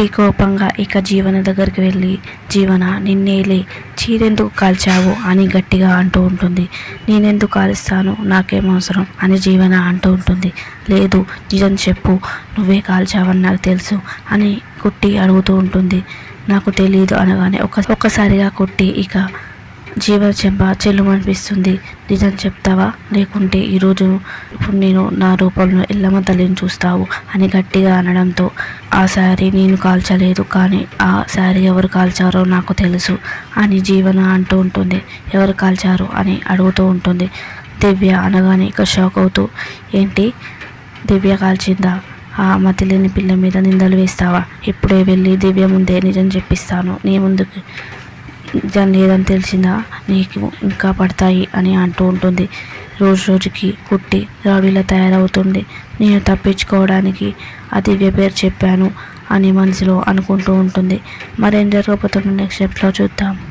కుట్టి కోపంగా ఇక జీవన దగ్గరికి వెళ్ళి జీవన నిన్నేలే చీరెందుకు కాల్చావు? అని గట్టిగా అంటూ ఉంటుంది. నేనెందుకు కాలుస్తాను? నాకేం అవసరం? అని జీవన అంటూ ఉంటుంది. లేదు నిజం చెప్పు. నువ్వే కాల్చావని నాకు తెలుసు అని కుట్టి అడుగుతూ ఉంటుంది. నాకు తెలియదు అనగానే ఒక ఒక్కసారిగా కుట్టి ఇక జీవ చెంప చెల్లుమనిపిస్తుంది. నిజం చెప్తావా? లేకుంటే ఈరోజు ఇప్పుడు నేను నా రూపంలో ఎల్లమ్మ తల్లిని చూస్తావు అని గట్టిగా అనడంతో ఆ శారీ నేను కాల్చలేదు కానీ ఆ శారీ ఎవరు కాల్చారో నాకు తెలుసు అని జీవన అంటూ ఉంటుంది. ఎవరు కాల్చారు అని అడుగుతూ ఉంటుంది. దివ్య అనగానే ఇక షాక్ అవుతూ ఏంటి? దివ్య కాల్చిందా? ఆ మతిలేని పిల్ల మీద నిందలు వేస్తావా? ఇప్పుడే వెళ్ళి దివ్య ముందే నిజం చెప్పిస్తాను. నీ ముందుకు దాన్ని లేదని తెలిసిందా నీకు ఇంకా పడతాయి అని అంటూ ఉంటుంది. రోజు రోజుకి కుట్టి రౌడీలా తయారవుతుంది. నేను తప్పించుకోవడానికి అది దివ్య పేరు చెప్పాను అని మనసులో అనుకుంటూ ఉంటుంది. మరేం జరగబోతుందో నెక్స్ట్ ఎపిసోడ్లో చూద్దాం.